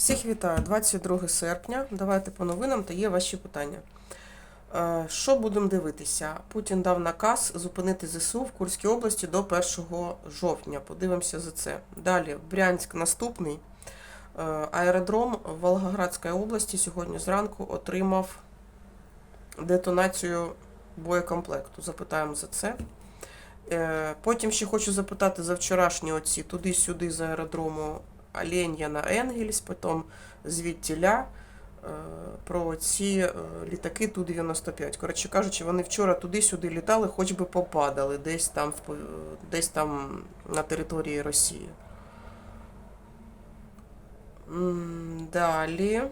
Всіх вітаю, 22 серпня. Давайте по новинам та є ваші питання. Е, Що будемо дивитися? Путін дав наказ зупинити ЗСУ в Курській області до 1 жовтня. Подивимося за це. Далі, Брянськ наступний. Е, Аеродром Волгоградської області сьогодні зранку отримав детонацію боєкомплекту. Запитаємо за це. Е, Потім ще хочу запитати за вчорашні оці туди-сюди з аеродрому Оленя на Енгельс, потім звідтіля е, про ці е, літаки Ту-95. Коротше кажучи, вони вчора туди-сюди літали, хоч би попадали десь там, десь там на території Росії. Далі.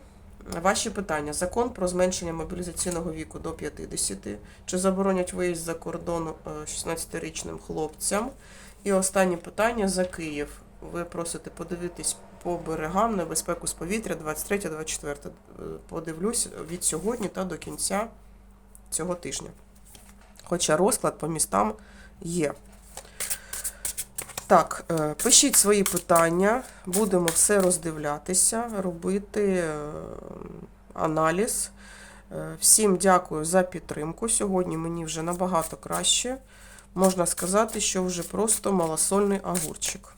Ваші питання. Закон про зменшення мобілізаційного віку до 50. Чи заборонять виїзд за кордон е, 16-річним хлопцям? І останнє питання за Київ. Ви просите подивитись по берегам на безпеку з повітря 23-24. Е, Подивлюсь від сьогодні та до кінця цього тижня. Хоча розклад по містам є. Так, е, пишіть свої питання, будемо все роздивлятися, робити е, аналіз. Е, Всім дякую за підтримку. Сьогодні мені вже набагато краще. Можна сказати, що вже просто малосольний огурчик.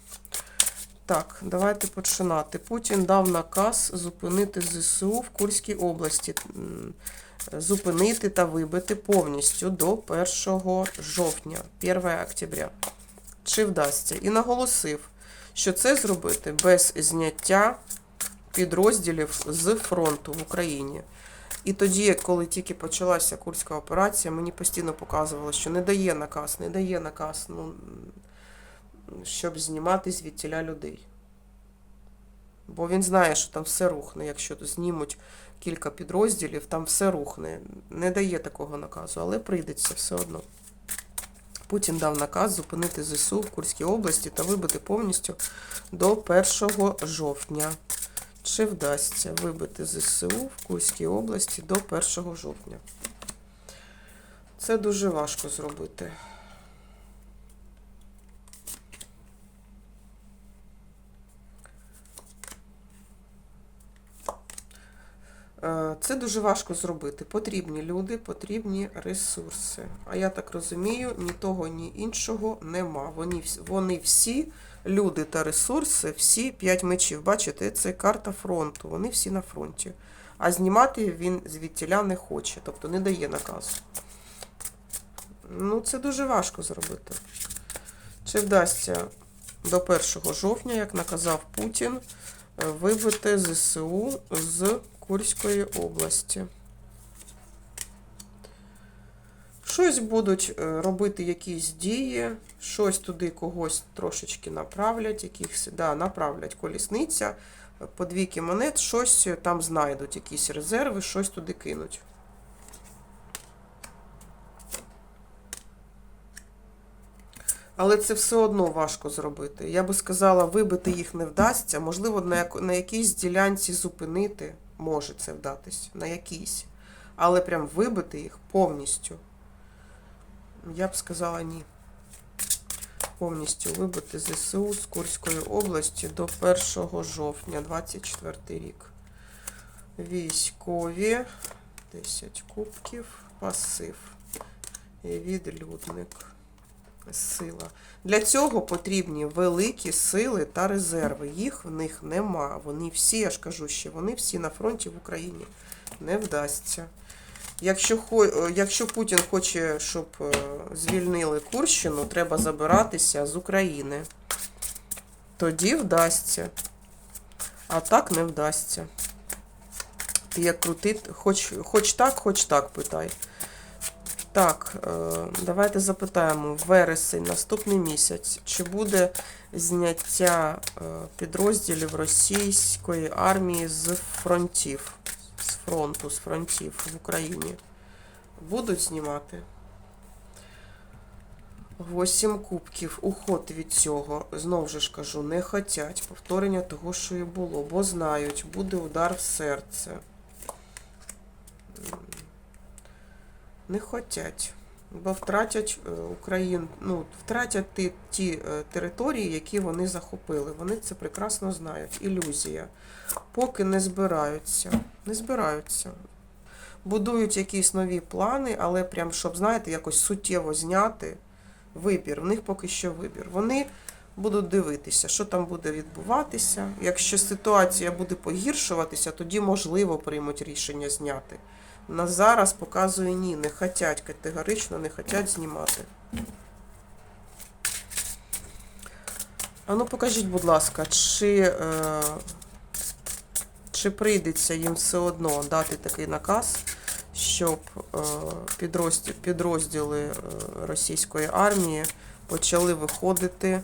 Так, давайте починати. Путін дав наказ зупинити ЗСУ в Курській області. Зупинити та вибити повністю до 1 жовтня, 1 октября. Чи вдасться? І наголосив, що це зробити без зняття підрозділів з фронту в Україні. І тоді, коли тільки почалася Курська операція, мені постійно показувало, що не дає наказ, не дає наказ, ну, щоб знімати звідтіля людей. Бо він знає, що там все рухне. Якщо знімуть кілька підрозділів, там все рухне. Не дає такого наказу, але прийдеться все одно. Путін дав наказ зупинити ЗСУ в Курській області та вибити повністю до 1 жовтня. Чи вдасться вибити ЗСУ в Курській області до 1 жовтня? Це дуже важко зробити. Це дуже важко зробити. Потрібні люди, потрібні ресурси. А я так розумію, ні того, ні іншого нема. Вони, вони всі, люди та ресурси, всі п'ять мечів. Бачите, це карта фронту. Вони всі на фронті. А знімати він звідтіля не хоче, тобто не дає наказу. Ну, це дуже важко зробити. Чи вдасться до 1 жовтня, як наказав Путін, е, вибити ЗСУ з Курської області. Щось будуть е, робити якісь дії, щось туди когось трошечки направлять, якихось, да, направлять колісниця, е, по двійки монет, щось там знайдуть, якісь резерви, щось туди кинуть. Але це все одно важко зробити. Я би сказала, вибити їх не вдасться. Можливо, на якійсь ділянці зупинити може це вдатись. На якійсь. Але прям вибити їх повністю. Я б сказала ні. Повністю вибити ЗСУ з Курської області до 1 жовтня 24 рік. Військові. 10 кубків. Пасив. Відлюдник сила. Для цього потрібні великі сили та резерви. Їх в них нема. Вони всі, я ж кажу, що вони всі на фронті в Україні. Не вдасться. Якщо, е, якщо Путін хоче, щоб е, звільнили Курщину, треба забиратися з України. Тоді вдасться. А так не вдасться. Ти як крутить, хоч, хоч так, хоч так питай. Так, е, давайте запитаємо. Вересень, наступний місяць. Чи буде зняття е, підрозділів російської армії з фронтів, з фронту, з фронтів в Україні? Будуть знімати? Восім кубків. Уход від цього. Знову ж кажу, не хотять повторення того, що і було, бо знають, буде удар в серце. Не хотять. Бо втратять е, Україн, ну, втратять ті, ті е, території, які вони захопили. Вони це прекрасно знають. Ілюзія. Поки не збираються. Не збираються. Будують якісь нові плани, але прям, щоб, знаєте, якось суттєво зняти вибір. В них поки що вибір. Вони будуть дивитися, що там буде відбуватися. Якщо ситуація буде погіршуватися, тоді можливо приймуть рішення зняти. На зараз показує ні, не хотять, категорично не хотять знімати. А ну покажіть, будь ласка, чи, е, чи прийдеться їм все одно дати такий наказ, щоб е, підрозділ, підрозділи е, російської армії почали виходити е,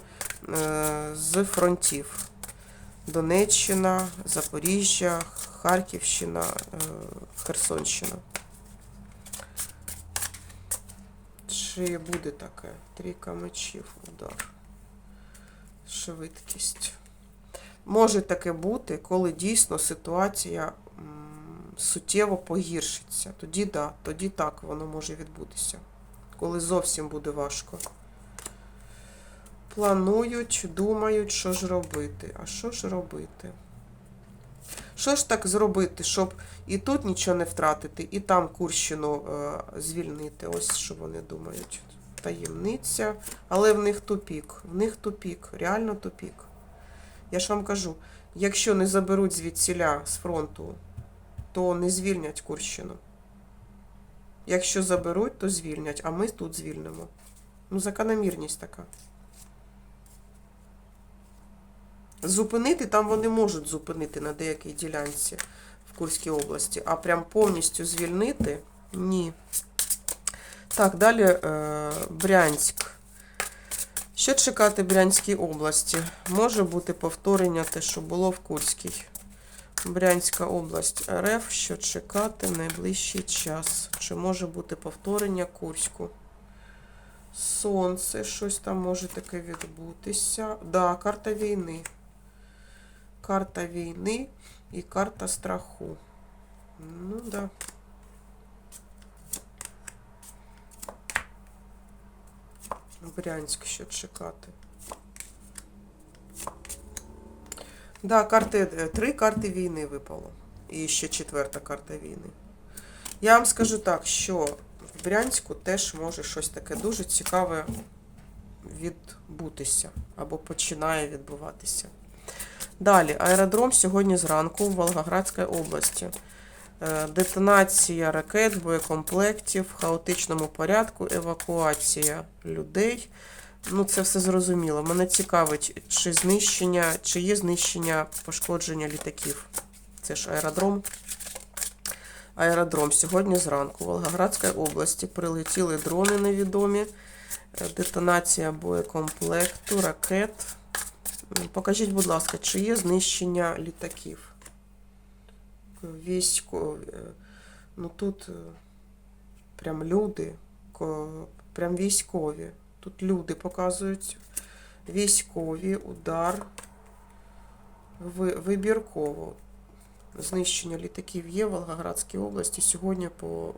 з фронтів. Донеччина, Запоріжжя, Харківщина, е, Херсонщина. Чи буде таке? Трійка мечів, удар. Швидкість. Може таке бути, коли дійсно ситуація суттєво погіршиться. Тоді да, тоді так воно може відбутися. Коли зовсім буде важко. Планують, думають, що ж робити. А що ж робити? Що ж так зробити, щоб і тут нічого не втратити, і там Курщину е, звільнити? Ось що вони думають. Таємниця. Але в них тупік. В них тупік, реально тупік. Я ж вам кажу, якщо не заберуть звідсіля з фронту, то не звільнять Курщину. Якщо заберуть, то звільнять, а ми тут звільнимо. Ну, закономірність така. Зупинити там вони можуть зупинити на деякій ділянці в Курській області, а прям повністю звільнити ні. Так, далі е, Брянськ. Що чекати Брянській області? Може бути повторення те, що було в Курській. Брянська область РФ. Що чекати найближчий час? Чи може бути повторення Курську? Сонце, щось там може таке відбутися. Да, карта війни. Карта війни і карта страху. Ну да. Брянськ що чекати. Да, карти, е, три карти війни випало. І ще четверта карта війни. Я вам скажу так, що в Брянську теж може щось таке дуже цікаве відбутися або починає відбуватися. Далі, аеродром сьогодні зранку в Волгоградській області. Е, Детонація ракет, боєкомплектів, в хаотичному порядку, евакуація людей. Ну, це все зрозуміло. Мене цікавить, чи знищення, чи є знищення пошкодження літаків. Це ж аеродром. Аеродром сьогодні зранку в Волгоградській області прилетіли дрони невідомі. Е, Детонація боєкомплекту, ракет. Покажіть, будь ласка, чи є знищення літаків? Військові. Ну тут е, прям люди, прям військові. Тут люди показують. Військові, удар. Ви- Вибірково. Знищення літаків є в Волгоградській області. Сьогодні по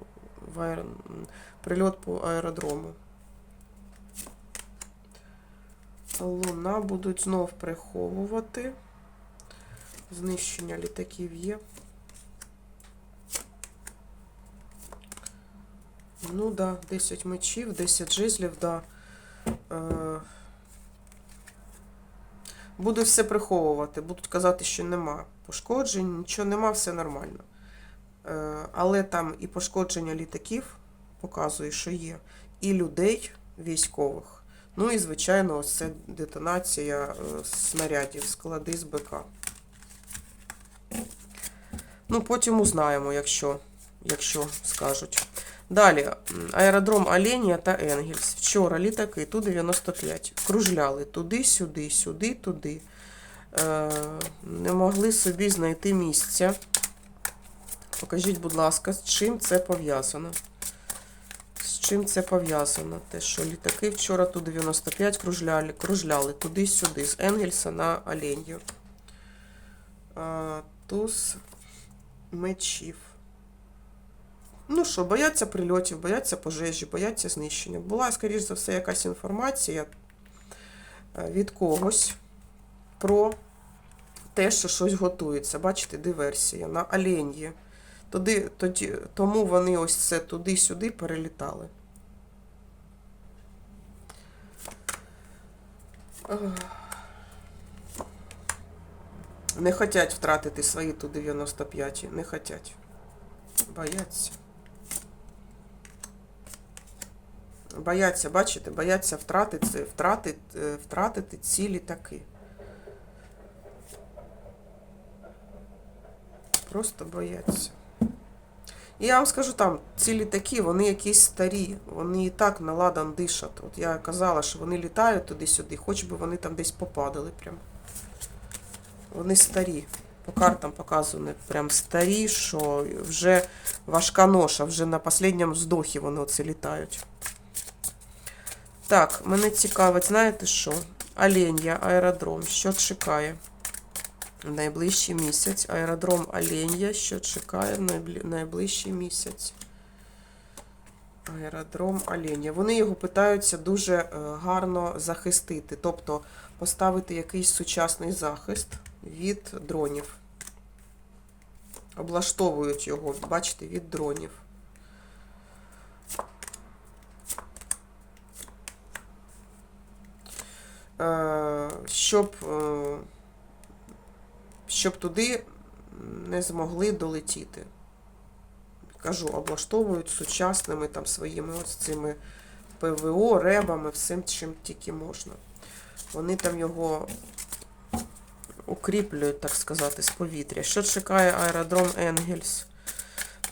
прильот по аеродрому. Луна будуть знов приховувати. Знищення літаків є. Ну да, 10 мечів, 10 жезлів, да. Е, Буду все приховувати. Будуть казати, що нема пошкоджень, нічого нема, все нормально. Е, Але там і пошкодження літаків показує, що є, і людей військових. Ну і, звичайно, ось це детонація е, снарядів, склади з БК. Ну, потім узнаємо, якщо, якщо скажуть. Далі, аеродром Оленя та Енгельс. Вчора літаки Ту-95 кружляли туди-сюди, сюди, туди. Е, не могли собі знайти місця. Покажіть, будь ласка, з чим це пов'язано? Чим це пов'язано? Те, що літаки вчора Ту-95 кружляли, кружляли туди-сюди, з Енгельса на Оленю. Туз мечів. Ну що, бояться прильотів, бояться пожежі, бояться знищення. Була, скоріш за все, якась інформація від когось про те, що щось готується. Бачите, диверсія на Олен'ї. Туди, тоді, тому вони ось це туди-сюди перелітали. Не хотять втратити свої ту 95 не хотять. Бояться. Бояться, бачите, бояться втратити, втратити, е, втратити ці літаки. Просто бояться. І я вам скажу там, ці літаки, вони якісь старі, вони і так на ладан дишать. От я казала, що вони літають туди-сюди, хоч би вони там десь попадали прям. Вони старі. По картам показано прям старі, що вже важка ноша, вже на останньому вздохі вони оце літають. Так, мене цікавить, знаєте що? Оленя, аеродром, що чекає? Найближчий місяць. Аеродром Оленя, що чекає в найближчий місяць. Аеродром Оленя. Вони його питаються дуже е, гарно захистити, тобто поставити якийсь сучасний захист від дронів. Облаштовують його, бачите, від дронів. Е, Щоб, е, щоб туди не змогли долетіти. Кажу, облаштовують сучасними там своїми ось цими ПВО, ребами, всім чим тільки можна. Вони там його укріплюють, так сказати, з повітря. Що чекає аеродром Енгельс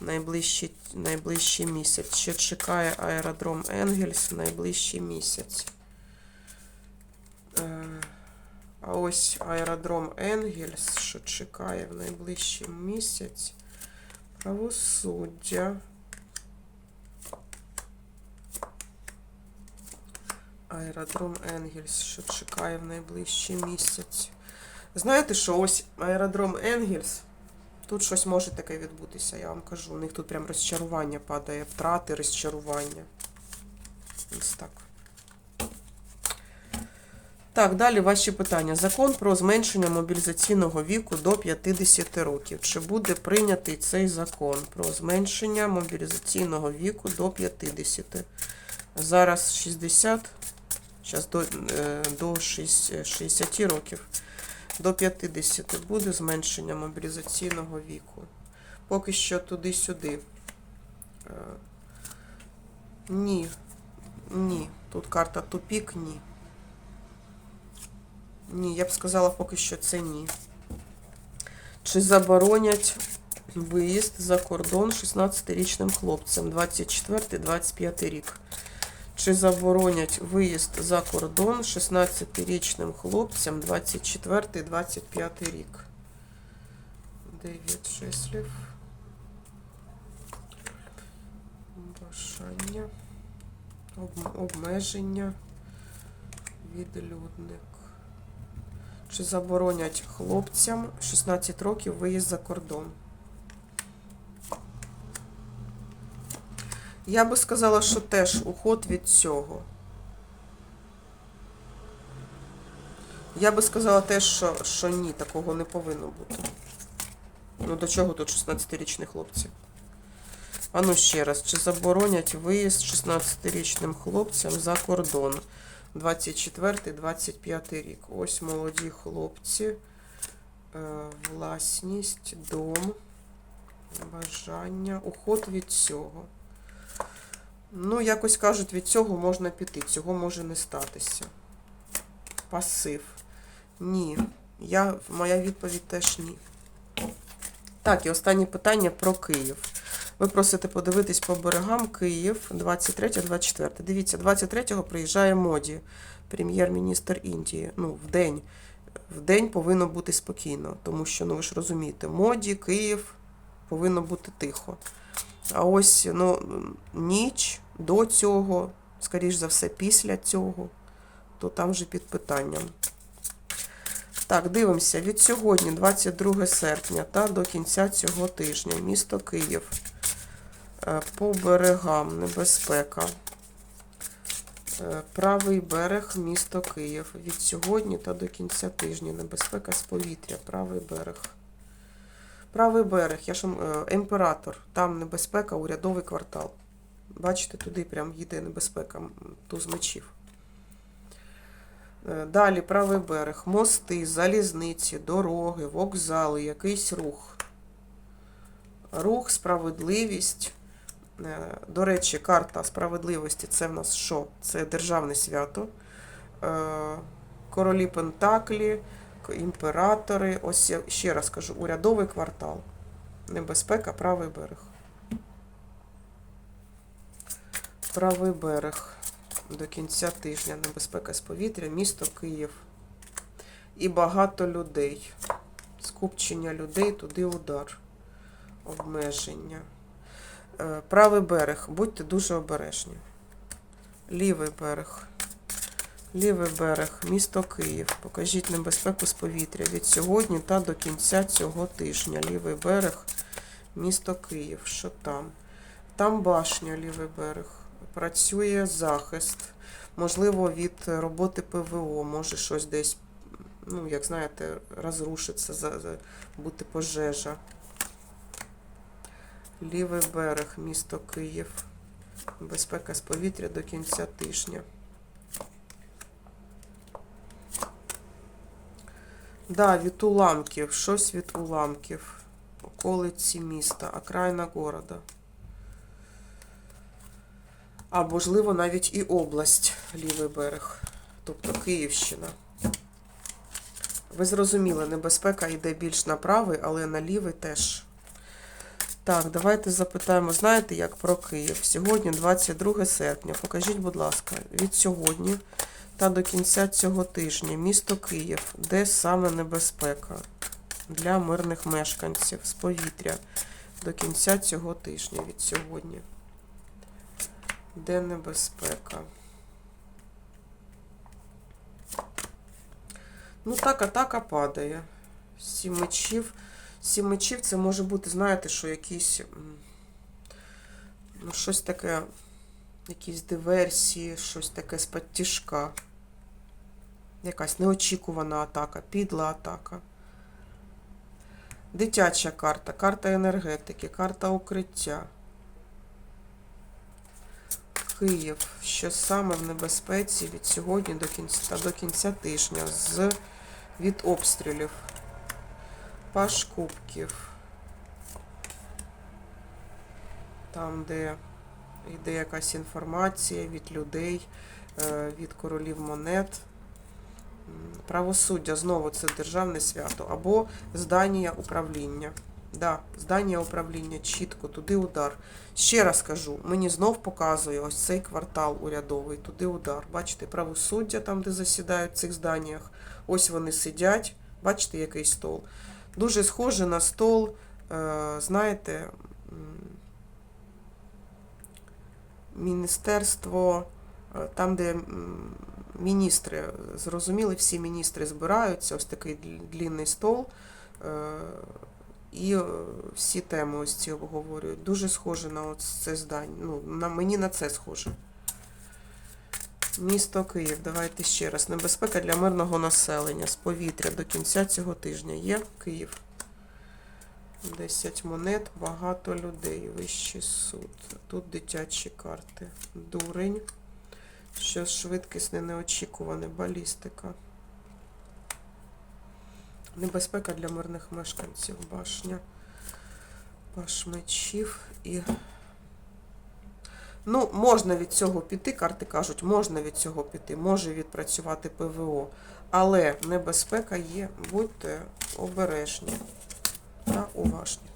найближчий, найближчий місяць? Що чекає аеродром Енгельс найближчий місяць? А ось аеродром Енгельс, що чекає в найближчий місяць. Правосуддя. Аеродром Енгельс, що чекає в найближчий місяць. Знаєте що, ось аеродром Енгельс. Тут щось може таке відбутися, я вам кажу. У них тут прям розчарування падає, втрати, розчарування. Ось так. Так, далі ваші питання. Закон про зменшення мобілізаційного віку до 50 років. Чи буде прийнятий цей закон про зменшення мобілізаційного віку до 50? Зараз 60, зараз до, е, до 60 років. До 50 буде зменшення мобілізаційного віку. Поки що туди-сюди. Е, Ні. Ні. Тут карта тупік, ні. Ні, я б сказала, поки що це ні. Чи заборонять виїзд за кордон 16-річним хлопцям 24-25 рік? Чи заборонять виїзд за кордон 16-річним хлопцям 24-25 рік? Дев'ять числів. Бажання. Об- Обмеження. Відлюдник. Чи заборонять хлопцям 16 років виїзд за кордон? Я би сказала, що теж уход від цього. Я би сказала теж, що, що ні, такого не повинно бути. Ну до чого тут 16-річні хлопці? А ну ще раз, чи заборонять виїзд 16-річним хлопцям за кордон? 24-25 рік. Ось молоді хлопці. Е, Власність, дом, бажання, уход від цього. Ну, якось кажуть, від цього можна піти, цього може не статися. Пасив. Ні. Я, моя відповідь теж ні. Так, і останнє питання про Київ. Ви просите подивитись по берегам Київ 23-24. Дивіться, 23-го приїжджає Моді, прем'єр-міністр Індії. Ну, в день. В день повинно бути спокійно, тому що, ну ви ж розумієте, Моді, Київ повинно бути тихо. А ось ну, ніч до цього, скоріш за все, після цього, то там вже під питанням. Так, дивимося. Від сьогодні, 22 серпня, та до кінця цього тижня, місто Київ. Е, По берегам небезпека. Е, Правий берег, місто Київ. Від сьогодні та до кінця тижня. Небезпека з повітря. Правий берег. Правий берег, я ж вам, е, імператор. Там небезпека, урядовий квартал. Бачите, туди прям їде небезпека, туз мечів. Е, Далі правий берег, мости, залізниці, дороги, вокзали, якийсь рух. Рух, справедливість. Е, До речі, карта справедливості це в нас що? Це державне свято. Е, Королі Пентаклі, імператори. Ось я ще раз кажу, урядовий квартал. Небезпека, правий берег. Правий берег. До кінця тижня небезпека з повітря, місто Київ. І багато людей. Скупчення людей, туди удар. Обмеження. Е, Правий берег. Будьте дуже обережні. Лівий берег. Лівий берег, місто Київ. Покажіть небезпеку з повітря від сьогодні та до кінця цього тижня. Лівий берег, місто Київ. Що там? Там башня, лівий берег. Працює захист. Можливо, від роботи ПВО, може щось десь, ну, як знаєте, розрушиться, бути пожежа. Лівий берег, місто Київ. Безпека з повітря до кінця тижня. Да, від уламків, щось від уламків. Околиці міста, окраїна города. А можливо, навіть і область, лівий берег, тобто Київщина. Ви зрозуміли, небезпека йде більш на правий, але на лівий теж. Так, давайте запитаємо, знаєте, як про Київ? Сьогодні 22 серпня. Покажіть, будь ласка, від сьогодні та до кінця цього тижня місто Київ, де саме небезпека для мирних мешканців з повітря до кінця цього тижня від сьогодні. Де небезпека? Ну, так, атака падає. Сім мечів. Сім мечів це може бути, знаєте, що якісь. Ну, щось таке, якісь диверсії, щось таке з підтяжка. Якась неочікувана атака, підла атака. Дитяча карта, карта енергетики, карта укриття. Київ. Що саме в небезпеці від сьогодні до кінця, до кінця тижня з від обстрілів. Паш кубків. Там, де йде якась інформація від людей, е, від королів монет. Правосуддя знову це державне свято. Або здання управління. Да, здання управління, чітко, туди удар. Ще раз кажу, мені знов показує ось цей квартал урядовий, туди удар. Бачите, правосуддя там, де засідають в цих зданнях. Ось вони сидять. Бачите, який стол. Дуже схоже на стол, е, знаєте, міністерство, е, там, де міністри, зрозуміли, всі міністри збираються, ось такий длінний стол. е, І всі теми ось ці обговорюють. Дуже схоже на це здання. Ну, на, мені на це схоже. Місто Київ. Давайте ще раз. Небезпека для мирного населення з повітря до кінця цього тижня. Є Київ. 10 монет, багато людей. Вищий суд. Тут дитячі карти. Дурень. Щось швидкісне, неочікуване. Балістика. Небезпека для мирних мешканців. Башня. Паш мечів і. Ну, можна від цього піти, карти кажуть, можна від цього піти, може відпрацювати ПВО. Але небезпека є. Будьте обережні та уважні.